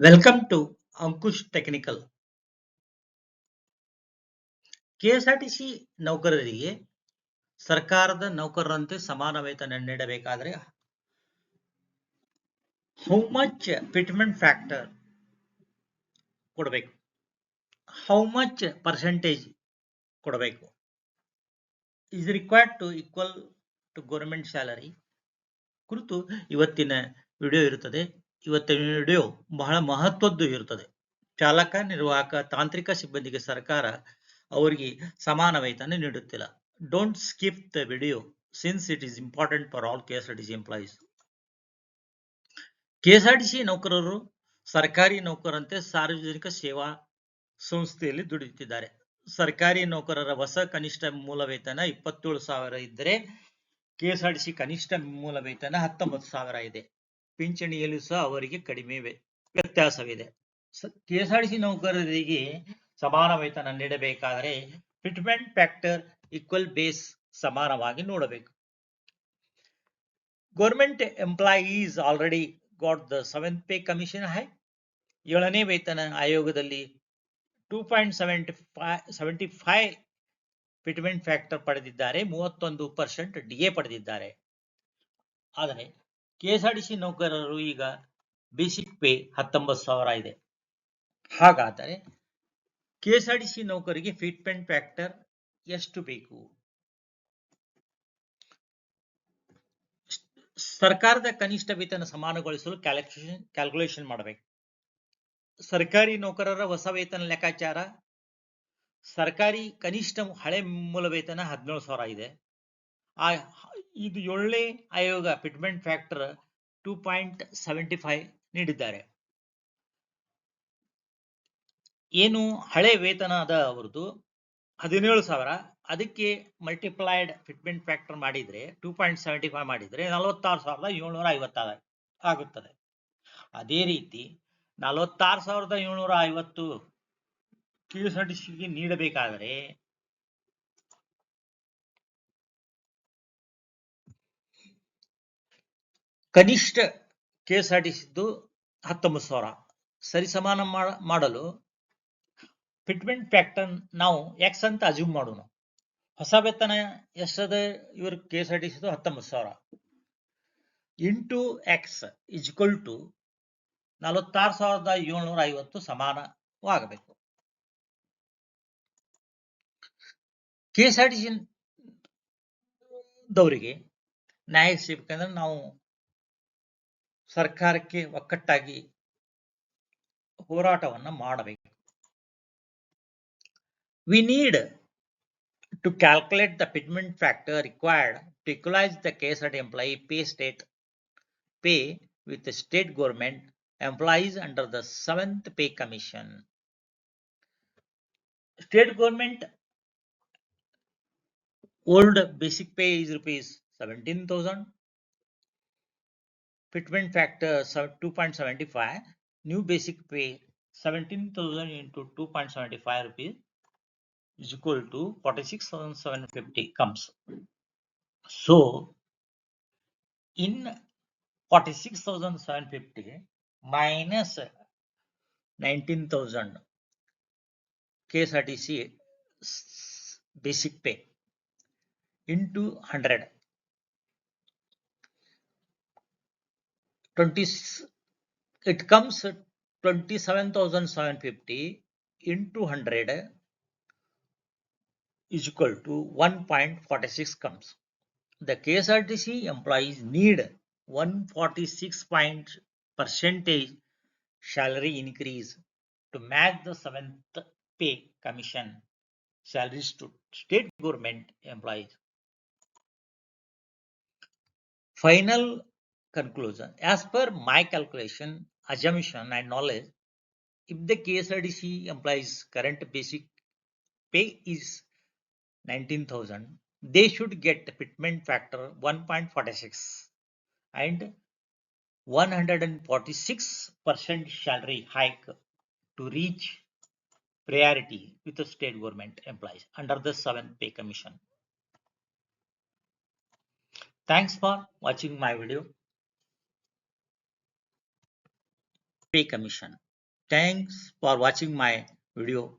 Welcome to Ankush technical KSRTC ನೌಕರರಿಗೆ ಸರ್ಕಾರದ ನೌಕರರಂತೆ ಸಮಾನ ವೇತನ ನೀಡಬೇಕಾದ್ರೆ ಹೌ ಮಚ್ ಫಿಟ್ಮೆಂಟ್ ಫ್ಯಾಕ್ಟರ್ ಕೊಡಬೇಕು? ಹೌ ಮಚ್ ಪರ್ಸೆಂಟೇಜ್ ಕೊಡಬೇಕು? Is required to equal to government salary ಕುರಿತು ಇವತ್ತಿನ ವಿಡಿಯೋ ಇರುತ್ತದೆ. ಇವತ್ತಿನ ವಿಡಿಯೋ ಬಹಳ ಮಹತ್ವದ್ದು ಇರುತ್ತದೆ ಚಾಲಕ, ನಿರ್ವಾಹಕ, ತಾಂತ್ರಿಕ ಸಿಬ್ಬಂದಿಗೆ ಸರ್ಕಾರ ಅವರಿಗೆ ಸಮಾನ ವೇತನ ನೀಡುತ್ತಿಲ್ಲ. Don't skip the video since it is important for all KSRTC employees KSRTC ನೌಕರರು ಸರ್ಕಾರಿ ನೌಕರಂತೆ ಸಾರ್ವಜನಿಕ ಸೇವಾ ಸಂಸ್ಥೆಯಲ್ಲಿ ದುಡಿಯುತ್ತಿದ್ದಾರೆ. ಸರ್ಕಾರಿ ನೌಕರರ ಹೊಸ ಕನಿಷ್ಠ ಮೂಲ ವೇತನ ಇಪ್ಪತ್ತೇಳು ಸಾವಿರ ಇದ್ದರೆ ಕೆಎಸ್ಆರ್ಟಿಸಿ ಕನಿಷ್ಠ ಮೂಲ ವೇತನ ಹತ್ತೊಂಬತ್ತು ಸಾವಿರ ಇದೆ. ಪಿಂಚಣಿಯಲ್ಲೂ ಸಹ ಅವರಿಗೆ ಕಡಿಮೆ ವ್ಯ- ವ್ಯತ್ಯಾಸವಿದೆ ಕೆಎಸ್ಆರ್ಟಿಸಿ ನೌಕರರಿಗೆ ಸಮಾನ ವೇತನ ನೀಡಬೇಕಾದರೆ ಫಿಟ್ಮೆಂಟ್ ಫ್ಯಾಕ್ಟರ್ ಈಕ್ವಲ್ ಬೇಸ್ ಸಮಾನವಾಗಿ ನೋಡಬೇಕು. Government employees already got the seventh pay commission high ಏಳನೇ ವೇತನ ಆಯೋಗದಲ್ಲಿ two point seventy five seventy five fitment factor ಪಡೆದಿದ್ದಾರೆ. ಮೂವತ್ತೊಂದು ಪರ್ಸೆಂಟ್ ಡಿ ಎ ಪಡೆದಿದ್ದಾರೆ. ಆದರೆ ಕೆಎಸ್ಆರ್ಟಿಸಿ ನೌಕರರು ಈಗ ಬೇಸಿಕ್ ಪೇ ಹತ್ತೊಂಬತ್ತು ಸಾವಿರ ಇದೆ. ಹಾಗಾದರೆ ಕೆಎಸ್ಆರ್ಟಿಸಿ ನೌಕರಿಗೆ ಫಿಟ್ಮೆಂಟ್ ಫ್ಯಾಕ್ಟರ್ ಎಷ್ಟು ಬೇಕು? ಸರ್ಕಾರದ ಕನಿಷ್ಠ ವೇತನ ಸಮಾನಗೊಳಿಸಲು ಕ್ಯಾಲ್ಕುಲೇಷನ್ ಕ್ಯಾಲ್ಕುಲೇಷನ್ ಮಾಡಬೇಕು. ಸರ್ಕಾರಿ ನೌಕರರ ಹೊಸ ವೇತನ ಲೆಕ್ಕಾಚಾರ. ಸರ್ಕಾರಿ ಕನಿಷ್ಠ ಹಳೆ ಮೂಲ ವೇತನ ಹದಿನೇಳು ಸಾವಿರ ಇದೆ. ಆ ಇದು ಏಳನೇ ಆಯೋಗ fitment factor two point seventy five ನೀಡಿದ್ದಾರೆ. ಏನು ಹಳೆ ವೇತನ ಅದ ಅವರದು ಹದಿನೇಳು ಸಾವಿರ. ಅದಕ್ಕೆ ಮಲ್ಟಿಪ್ಲೈಡ್ ಫಿಟ್ಮೆಂಟ್ ಫ್ಯಾಕ್ಟರ್ ಮಾಡಿದ್ರೆ ಟೂ ಪಾಯಿಂಟ್ ಸೆವೆಂಟಿ ಫೈವ್ ಮಾಡಿದ್ರೆ ನಲವತ್ತಾರು ಸಾವಿರದ ಏಳ್ನೂರ ಐವತ್ತಾರು ಆಗುತ್ತದೆ. ಅದೇ ರೀತಿ ನಲವತ್ತಾರು ಸಾವಿರದ ಏಳ್ನೂರ ಐವತ್ತು ಕೆ ಎಸ್ ಆರ್ ಟಿ ನೀಡಬೇಕಾದರೆ ಕನಿಷ್ಠ ಕೆ ಎಸ್ ಆರ್ ಟಿ ಸಿದ್ದು ಹತ್ತೊಂಬತ್ತು ಸಾವಿರ. ಸರಿಸಮಾನ ಮಾಡ- ಮಾಡಲು ಫಿಟ್ಮೆಂಟ್ ಫ್ಯಾಕ್ಟರ್ ನಾವು ಎಕ್ಸ್ ಅಂತ ಅಸ್ಯೂಮ್ ಮಾಡೋಣ. ಹೊಸ ವೇತನ ಎಷ್ಟದ? ಇವರು ಕೆ ಎಸ್ ಆರ್ ಟಿ ಸಿದು ಹತ್ತೊಂಬತ್ತು ಸಾವಿರ. ಇಂಟು ಎಕ್ಸ್ ಇಜ್ವಲ್ ಟು ನಲವತ್ತಾರು ಸಾವಿರದ ಏಳ್ನೂರ ಐವತ್ತು ಸಮಾನವಾಗಬೇಕು. K S R T C ದವರಿಗೆ ನ್ಯಾಯ ಸಿಗ್ಬೇಕಂದ್ರೆ ನಾವು ಸರ್ಕಾರಕ್ಕೆ ಒಕ್ಕಟ್ಟಾಗಿ ಹೋರಾಟವನ್ನು ಮಾಡಬೇಕು we need to calculate the pigment factor required to equalize the KSRT employee pay state pay with the state government employees under the seventh pay commission. State government old basic pay is rupees 17,000. Fitment factor 2.75. New basic pay 17,000 into 2.75 rupees is equal to 46,750 comes. So, in 46,750 minus 19,000 KSRTC basic pay into 100. 20, it comes 27,750 into 100 is equal to 1.46 comes. The KSRTC employees need 146 point percentage salary increase to match the seventh pay commission salaries to state government employees. Final conclusion. As per my calculation, assumption and knowledge, if the KSRTC employees current basic pay is 19,000, they should get the fitment factor 1.46 and 146 percent salary hike to reach priority with the state government employees under the seventh pay commission. Thanks for watching my video. Pay commission. Thanks for watching my video.